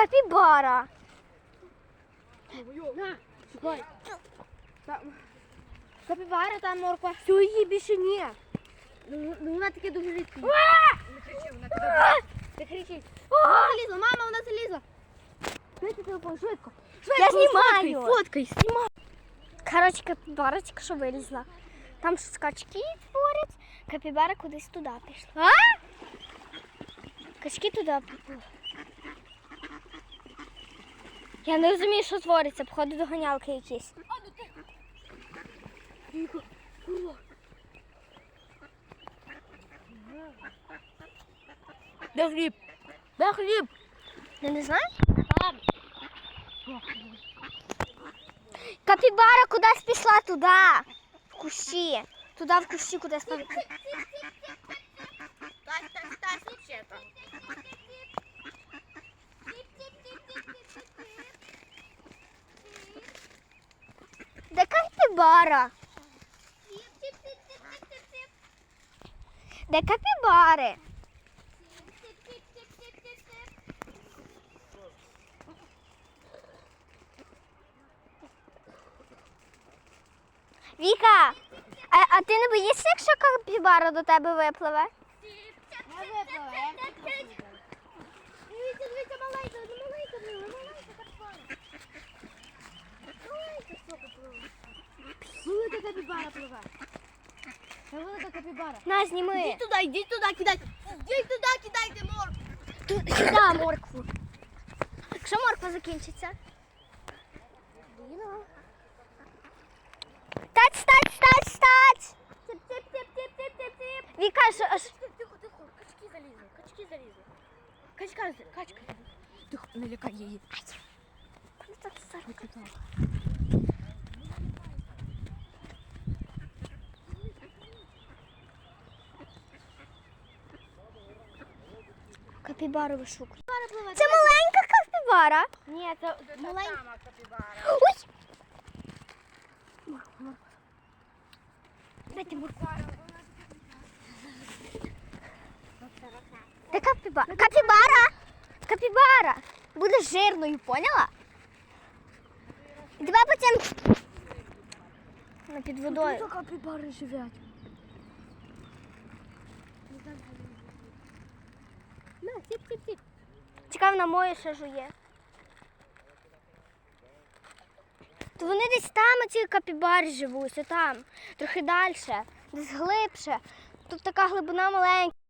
Капібара. Капібара, там морква. Все, її більше ні. Ну, ну, вона таке дуже рідке. Не кричи, вона тебе. Не кричи. Мама, вона залізла. Дайте телефон, швидко. Я знімаю. Фоткай, знімай. Коротше, капібара тільки що вилізла. Там скачки творять, капібара кудись туди пішла. А? Качки туди поплили. Я не розумію, що твориться, походу доганялки якісь. Де хліб? Де хліб? Ти не знаєш? Там. Капібара кудись пішла туди. В кущі. Туди в кущі кудись пішла. Тась, тась, капібара? Де капібари? Віка, а, а ти не боїшся, якщо капібара до тебе випливе? Дивіться, дивіться, маленька, маленька маленька капібара пливе. Це велика капібара. На, зніми. Йдіть туди, йдіть туди, кидайте. Йдіть туди, кидайте морку. Тут сюди моркву. Якщо морква закінчиться. Стать, стать, стать, стать! Тип-тип-тип-тип-тип-тип. Віка, що аж... Тихо, тихо, качки залізли, качки залізли. Качка, качка. Тихо, не лякай її. Капібару вишукую. Це маленька капібара. Ні, це маленька капібара. Ой! Дайте моркву. Де капібара? Капібара! Капібара! Буде жирною, поняла? І тебе потім на під водою. капібари живуть. На, ціп, ціп. Чекав на моє ще жує. То вони десь там, оці капібари живуть, там, трохи далі, десь глибше. Тут така глибина маленька.